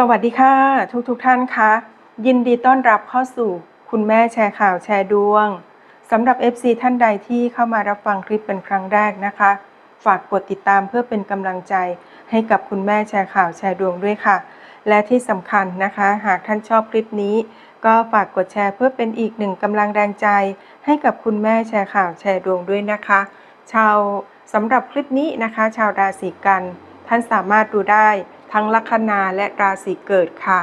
สวัสดีค่ะ ทุกทุกท่านคะยินดีต้อนรับเข้าสู่คุณแม่แชร์ข่าวแชร์ดวงสำหรับ FC ท่านใดที่เข้ามารับฟังคลิปเป็นครั้งแรกนะคะ ฝากกดติดตามเพื่อเป็นกำลังใจให้กับคุณแม่แชร์ข่าวแชร์ดวงด้วยค่ะ และที่สำคัญนะคะ หากท่านชอบคลิปนี้ ก็ฝากกดแชร์เพื่อเป็นอีกหนึ่งกำลังแรงใจ ให้กับคุณแม่แชร์ข่าวแชร์ดวงด้วยนะคะ ชาวสำหรับคลิปนี้นะคะ ชาวราศีกัน ท่านสามารถดูได้ ทั้งลัคนาและราศีเกิดค่ะ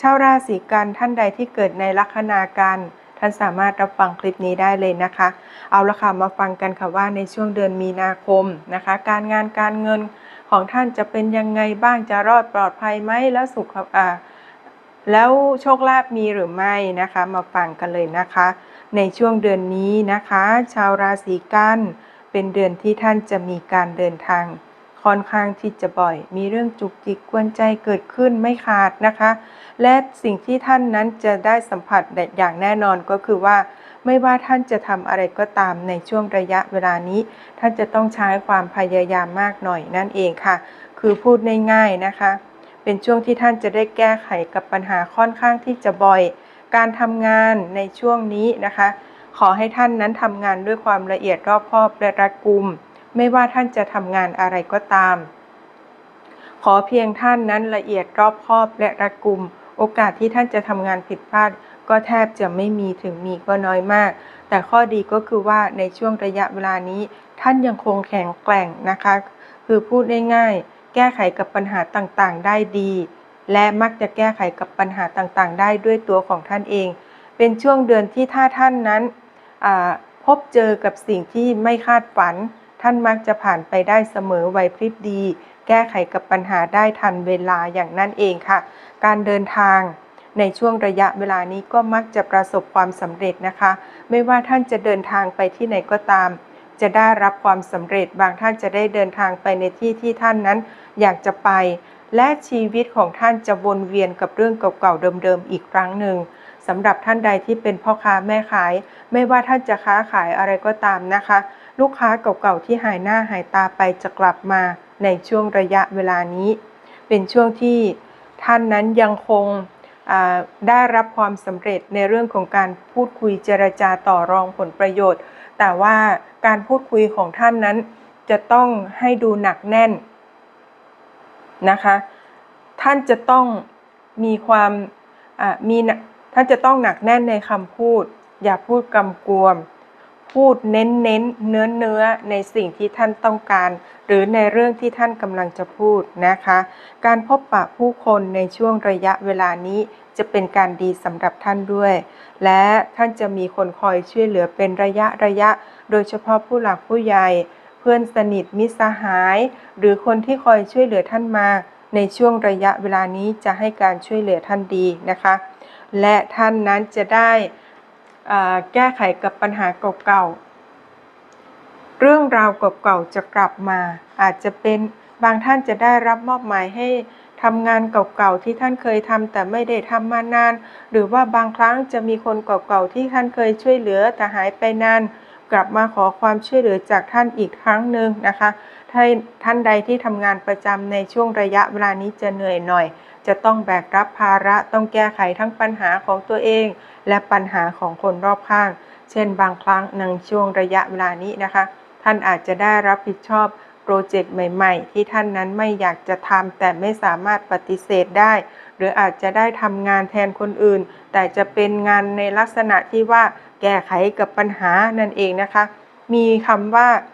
ชาวราศีกันท่านใดที่เกิดในลัคนากันท่านสามารถรับฟังคลิปนี้ได้เลยนะคะ เอาละค่ะมาฟังกันค่ะว่าในช่วงเดือนมีนาคมนะคะ การงานการเงินของท่านจะเป็นยังไงบ้างจะรอดปลอดภัยไหมแล้วสุขอ่าแล้วโชคลาภมีหรือไม่นะคะ มาฟังกันเลยนะคะ ในช่วงเดือนนี้นะคะ ชาวราศีกันเป็นเดือนที่ท่านจะมีการเดินทาง ค่อนข้างที่จะบ่อย มีเรื่องจุกจิกกวนใจเกิดขึ้นไม่ขาดนะคะ และสิ่งที่ท่านนั้นจะได้สัมผัสอย่างแน่นอนก็คือว่า ไม่ว่าท่านจะทำอะไรก็ตามในช่วงระยะเวลานี้ ท่านจะต้องใช้ความพยายามมากหน่อยนั่นเองค่ะ คือพูดง่ายๆนะคะ เป็นช่วงที่ท่านจะได้แก้ไขกับปัญหาค่อนข้างที่จะบ่อย การทำงานในช่วงนี้นะคะ ขอให้ท่านนั้นทำงานด้วยความละเอียดรอบคอบและรัดกุม ไม่ว่าท่านจะทำงานอะไรก็ตาม ขอเพียงท่านนั้นละเอียดรอบคอบและรัดกุม โอกาสที่ท่านจะทำงานผิดพลาด ก็แทบจะไม่มีถึงมีก็น้อยมาก แต่ข้อดีก็คือว่าในช่วงระยะเวลานี้ ท่านยังคงแข็งแกร่งนะคะ คือพูดง่ายๆแก้ไขกับปัญหาต่างๆ ได้ดี และมักจะแก้ไขกับปัญหาต่างๆ ได้ด้วยตัวของท่านเอง เป็นช่วงเดือนที่ถ้าท่านนั้นพบเจอกับสิ่งที่ไม่คาดฝัน ท่านมักจะผ่านไปได้เสมอไวพริบดี แก้ไขกับปัญหาได้ทันเวลาอย่างนั่นเองค่ะ การเดินทางในช่วงระยะเวลานี้ก็มักจะประสบความสำเร็จนะคะ ไม่ว่าท่านจะเดินทางไปที่ไหนก็ตาม จะได้รับความสำเร็จ บางท่านจะได้เดินทางไปในที่ที่ท่านนั้น อยากจะไป และชีวิตของท่านจะวนเวียนกับเรื่องเก่าๆเดิมๆอีกครั้งหนึ่ง สำหรับท่านใดที่เป็นพ่อค้าแม่ขาย ไม่ว่าท่านจะค้าขายอะไรก็ตามนะคะ ลูกค้าเก่าๆที่หายหน้าหายตาไปจะกลับมาในช่วงระยะเวลานี้ เป็นช่วงที่ท่านนั้นยังคงได้รับความสำเร็จในเรื่องของการพูดคุยเจรจาต่อรองผลประโยชน์ แต่ว่าการพูดคุยของท่านนั้น จะต้องให้ดูหนักแน่นนะคะ ท่านจะต้องมีความมี ท่านจะต้องหนักแน่นในคำพูด อย่าพูดกำกวม พูดเน้นเน้นเนื้อเนื้อในสิ่งที่ท่านต้องการ หรือในเรื่องที่ท่านกำลังจะพูดนะคะ การพบปะผู้คนในช่วงระยะเวลานี้จะเป็นการดีสำหรับท่านด้วย และท่านจะมีคนคอยช่วยเหลือเป็นระยะระยะ โดยเฉพาะผู้หลักผู้ใหญ่ เพื่อนสนิทมิตรสหาย หรือคนที่คอยช่วยเหลือท่านมา ในช่วงระยะเวลานี้จะให้การช่วยเหลือท่านดีนะคะ และท่านนั้นจะได้แก้ไขกับปัญหาเก่าๆ เรื่องราวเก่าๆจะกลับมา อาจจะเป็นบางท่านจะได้รับมอบหมายให้ทำงานเก่าๆที่ท่านเคยทำแต่ไม่ได้ทำมานาน หรือว่าบางครั้งจะมีคนเก่าๆที่ท่านเคยช่วยเหลือแต่หายไปนาน กลับมาขอความช่วยเหลือจากท่านอีกครั้งหนึ่งนะคะ ท่านใดที่ทำงานประจำในช่วงระยะเวลานี้จะเหนื่อยหน่อย จะต้องแบกรับภาระต้องแก้ไขทั้งปัญหาของตัวเอง และปัญหาของคนรอบข้าง เช่น บางครั้งในช่วงระยะเวลานี้นะคะ ท่านอาจจะได้รับผิดชอบโปรเจกต์ใหม่ ๆ ที่ท่านนั้นไม่อยากจะทำแต่ไม่สามารถปฏิเสธได้ หรืออาจจะได้ทำงานแทนคนอื่น แต่จะเป็นงานในลักษณะที่ว่าแก้ไขกับปัญหานั่นเองนะคะ มีคำว่าอ่า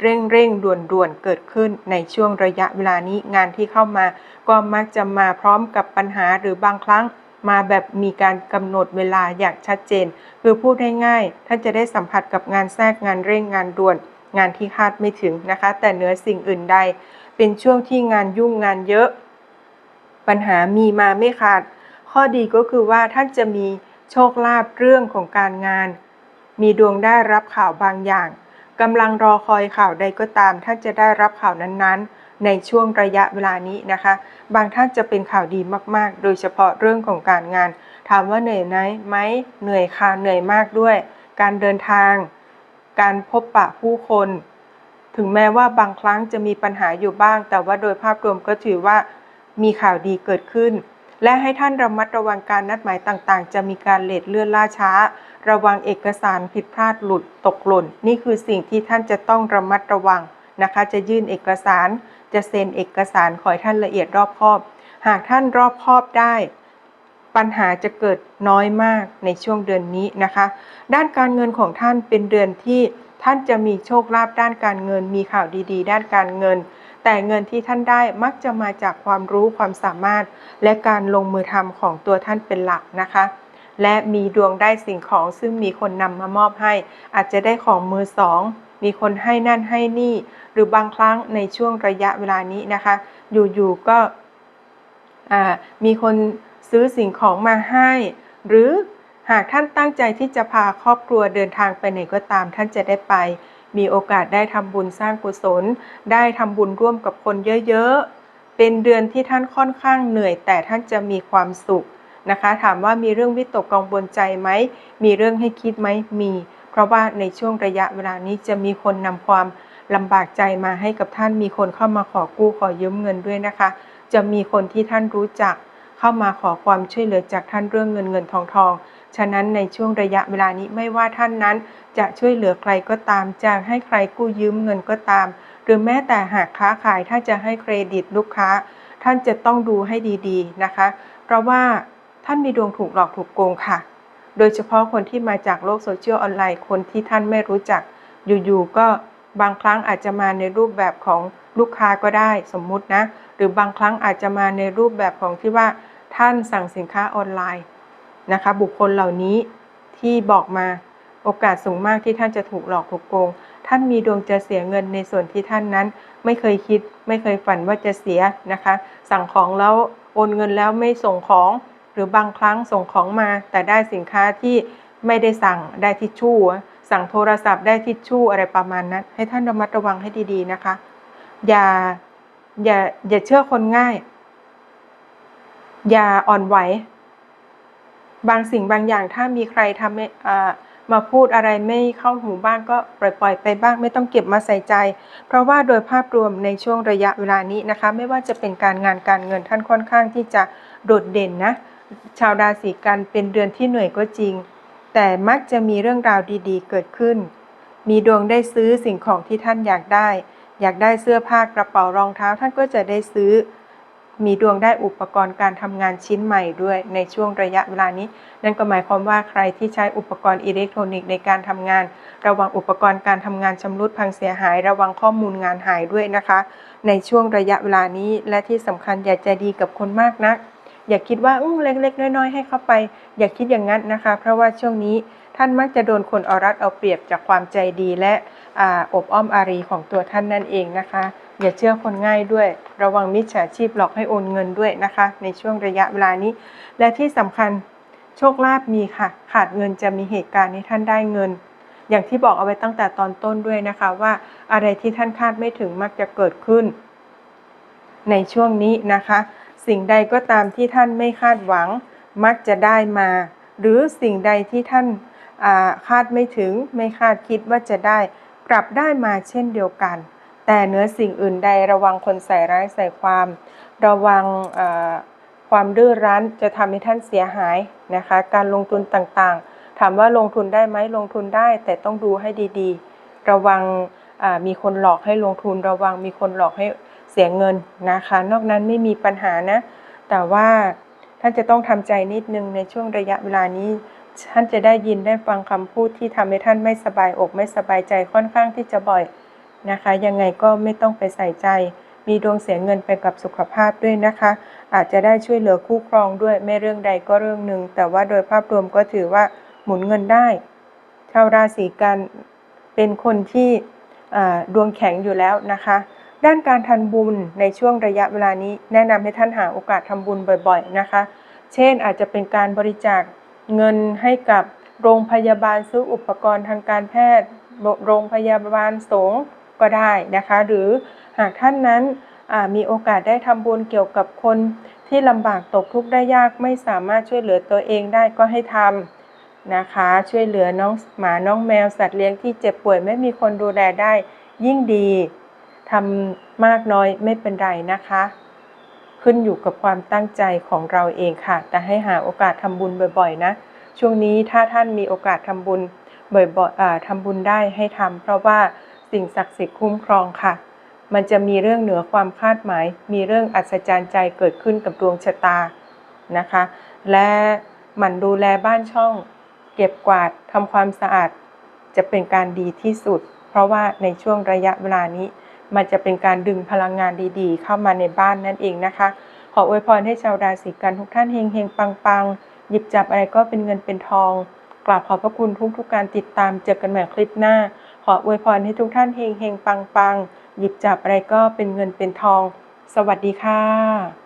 เร่งเร่งด่วนด่วนเกิดขึ้นในช่วงระยะเวลานี้งานที่เข้ามา ก็มักจะมาพร้อมกับปัญหาหรือบางครั้งมาแบบมีการกำหนดเวลาอย่างชัดเจน คือพูดง่ายๆท่านจะได้สัมผัสกับงานแทรกงานเร่งงานด่วน งานที่คาดไม่ถึงนะคะ แต่เหนือสิ่งอื่นใด เป็นช่วงที่งานยุ่งงานเยอะ ปัญหามีมาไม่ขาด ข้อดีก็คือว่าท่านจะมีโชคลาภเรื่องของการงาน มีดวงได้รับข่าวบางอย่าง กำลังรอคอยข่าวใดก็ตาม ท่านจะได้รับข่าวนั้นๆ ในช่วงระยะเวลานี้นะคะ บางท่านจะเป็นข่าวดีมากๆ โดยเฉพาะเรื่องของการงาน ถามว่าเหนื่อยไหมไหมเหนื่อยค่ะเหนื่อยมากด้วย การเดินทาง การพบปะผู้คน ถึงแม้ว่าบางครั้งจะมีปัญหาอยู่บ้าง แต่ว่าโดยภาพรวมก็ถือว่ามีข่าวดีเกิดขึ้น และให้ท่านระมัดระวังการนัดหมายต่างๆ จะมีการเลทเลื่อนล่าช้า ระวังเอกสารผิดพลาดหลุดตกหล่น นี่คือสิ่งที่ท่านจะต้องระมัดระวังนะคะ จะยื่นเอกสาร จะเซ็นเอกสารขอให้ท่านละเอียดรอบคอบ หากท่านรอบคอบได้ ปัญหาจะเกิดน้อยมากในช่วงเดือนนี้นะคะ ด้านการเงินของท่านเป็นเดือนที่ท่านจะมีโชคลาภด้านการเงิน มีข่าวดีๆ ด้านการเงิน แต่เงินที่ท่านได้มักจะมาจากความรู้ความสามารถ และการลงมือทำของตัวท่านเป็นหลักนะคะ และมีดวงได้สิ่งของซึ่งมีคนนำมามอบให้ อาจจะได้ของมือสองมีคนให้นั่นให้นี่ หรือบางครั้งในช่วงระยะเวลานี้นะคะ อยู่ๆก็มีคนซื้อสิ่งของมาให้ หรือหากท่านตั้งใจที่จะพาครอบครัวเดินทางไปไหนก็ตามท่านจะได้ไป มีโอกาสได้ทำบุญสร้างกุศล ได้ทำบุญร่วมกับคนเยอะๆ เป็นเดือนที่ท่านค่อนข้างเหนื่อย แต่ท่านจะมีความสุขนะคะ ถามว่ามีเรื่องวิตกกังวลใจไหม มีเรื่องให้คิดไหมมี เพราะว่าในช่วงระยะเวลานี้จะมีคนนำความลำบากใจมาให้กับท่าน มีคนเข้ามาขอกู้ขอยืมเงินด้วยนะคะ จะมีคนที่ท่านรู้จัก เข้ามาขอความช่วยเหลือจากท่านเรื่องเงินเงินทองทอง ฉะนั้นในช่วงระยะเวลานี้ไม่ว่าท่านนั้น จะช่วยเหลือใครก็ตาม จะให้ใครกู้ยืมเงินก็ตาม หรือแม้แต่หากค้าขายถ้าจะให้เครดิตลูกค้า ท่านจะต้องดูให้ดีๆนะคะ เพราะว่าท่านมีดวงถูกหลอกถูกโกงค่ะ โดยเฉพาะคนที่มาจากโลกโซเชียลออนไลน์คนที่ท่านไม่รู้จัก อยู่ๆก็บางครั้งอาจจะมาในรูปแบบของลูกค้าก็ได้สมมุตินะ หรือบางครั้งอาจจะมาในรูปแบบของที่ว่าท่านสั่งสินค้าออนไลน์ นะคะ บุคคลเหล่านี้ที่บอกมาโอกาสสูงมากที่ท่านจะถูกหลอกถูกโกง ท่านมีดวงจะเสียเงินในส่วนที่ท่านนั้น ไม่เคยคิด ไม่เคยฝันว่าจะเสียนะคะ สั่งของแล้วโอนเงินแล้วไม่ส่งของ หรือบางครั้งส่งของมา แต่ได้สินค้าที่ไม่ได้สั่งได้ทิชชู่สั่งโทรศัพท์ได้ทิชชู่อะไรประมาณนั้น ให้ท่านระมัดระวังให้ดีๆนะคะ อย่าอย่าอย่าเชื่อคนง่าย อย่าอ่อนไหว บางสิ่งบางอย่างถ้ามีใครทำมาพูดอะไรไม่เข้าหูบ้างก็ปล่อยๆไปบ้างไม่ต้องเก็บมาใส่ใจ เพราะว่าโดยภาพรวมในช่วงระยะเวลานี้นะคะ ไม่ว่าจะเป็นการงานการเงินท่านค่อนข้างที่จะโดดเด่นนะ ชาวราศีกันเป็นเดือนที่เหนื่อยก็จริง แต่มักจะมีเรื่องราวดีๆ เกิดขึ้น มีดวงได้ซื้อสิ่งของที่ท่านอยากได้ อยากได้เสื้อผ้ากระเป๋ารองเท้าท่านก็จะได้ซื้อ มีดวงได้อุปกรณ์การทำงานชิ้นใหม่ด้วยในช่วงระยะเวลานี้ นั่นก็หมายความว่าใครที่ใช้อุปกรณ์อิเล็กทรอนิกส์ในการทำงาน ระวังอุปกรณ์การทำงานชำรุดพังเสียหาย ระวังข้อมูลงานหายด้วยนะคะ ในช่วงระยะเวลานี้และที่สำคัญอย่าใจดีกับคนมากนัก อย่าคิดว่าอุ้งเล็กๆ น้อยๆ ให้เขาไป อย่าคิดอย่างนั้นนะคะ เพราะว่าช่วงนี้ท่านมักจะโดนคนเอารัดเอาเปรียบจากความใจดีและออบอ้อมอารีของตัวท่านนั่นเองนะคะ อย่าเชื่อคนง่ายด้วย ระวังมิจฉาชีพหลอกให้โอนเงินด้วยนะคะ ในช่วงระยะเวลานี้ และที่สำคัญโชคลาภมีค่ะ ขาดเงินจะมีเหตุการณ์ให้ท่านได้เงิน อย่างที่บอกเอาไว้ตั้งแต่ตอนต้นด้วยนะคะว่าอะไรที่ท่านคาดไม่ถึงมักจะเกิดขึ้น ในช่วงนี้นะคะ สิ่งใดก็ตามที่ท่านไม่คาดหวัง มักจะได้มา หรือสิ่งใดที่ท่านาคาดไม่ถึงไม่คาดคิดว่าจะได้ กลับได้มาเช่นเดียวกัน แต่เนื้อสิ่งอื่นใดระวังคนใส่ร้ายใส่ความ ระวังความดื้อรั้นจะทำให้ท่านเสียหายนะคะ การลงทุนต่างๆ ถามว่าลงทุนได้ไหมลงทุนได้แต่ต้องดูให้ดีๆ ระวังมีคนหลอกให้ลงทุน ระวังมีคนหลอกให้ สียเงินนะคะ นอกนั้นไม่มีปัญหานะ แต่ว่าท่านจะต้องทำใจนิดนึงในช่วงระยะเวลานี้ ท่านจะได้ยินได้ฟังคำพูดที่ทำให้ท่านไม่สบายอกไม่สบายใจค่อนข้างที่จะบ่อยนะคะ ยังไงก็ไม่ต้องไปใส่ใจ มีดวงเสียเงินไปกับสุขภาพด้วยนะคะ อาจจะได้ช่วยเหลือคู่ครองด้วยไม่เรื่องใดก็เรื่องหนึ่ง แต่ว่าโดยภาพรวมก็ถือว่าหมุนเงินได้ชาวราศีกันเป็นคนที่ดวงแข็งอยู่แล้วนะคะ ด้านการทำบุญในช่วงระยะเวลานี้ แนะนำให้ท่านหาโอกาสทำบุญบ่อยๆนะคะ เช่นอาจจะเป็นการบริจาคเงินให้กับโรงพยาบาลซื้ออุปกรณ์ทางการแพทย์ โรงพยาบาลสงฆ์ก็ได้นะคะ หรือหากท่านนั้นมีโอกาสได้ทำบุญเกี่ยวกับคนที่ลำบากตกทุกข์ได้ยากไม่สามารถช่วยเหลือตัวเองได้ก็ให้ทำนะคะ ช่วยเหลือน้องหมาน้องแมวสัตว์เลี้ยงที่เจ็บป่วยไม่มีคนดูแลได้ยิ่งดี ทำมากน้อยไม่เป็นไรนะคะ ขึ้นอยู่กับความตั้งใจของเราเองค่ะ แต่ให้หาโอกาสทำบุญบ่อยๆนะ ช่วงนี้ถ้าท่านมีโอกาสทำบุญบ่อยๆทำบุญได้ให้ทำเพราะว่าสิ่งศักดิ์สิทธิ์คุ้มครองค่ะ มันจะมีเรื่องเหนือความคาดหมาย มีเรื่องอัศจรรย์ใจเกิดขึ้นกับดวงชะตานะคะ และหมั่นดูแลบ้านช่อง เก็บกวาดทำความสะอาดจะเป็นการดีที่สุด เพราะว่าในช่วงระยะเวลานี้ มันจะเป็นการดึงพลังงานดีๆ เข้ามาในบ้านนั่นเองนะคะ ขออวยพรให้ชาวราศีกันทุกท่านเฮงๆปังๆ หยิบจับอะไรก็เป็นเงินเป็นทอง กราบขอบพระคุณทุกๆกการติดตามเจอกันใหม่คลิปหน้า ขออวยพรให้ทุกท่านเฮงๆปังๆ หยิบจับอะไรก็เป็นเงินเป็นทอง สวัสดีค่ะ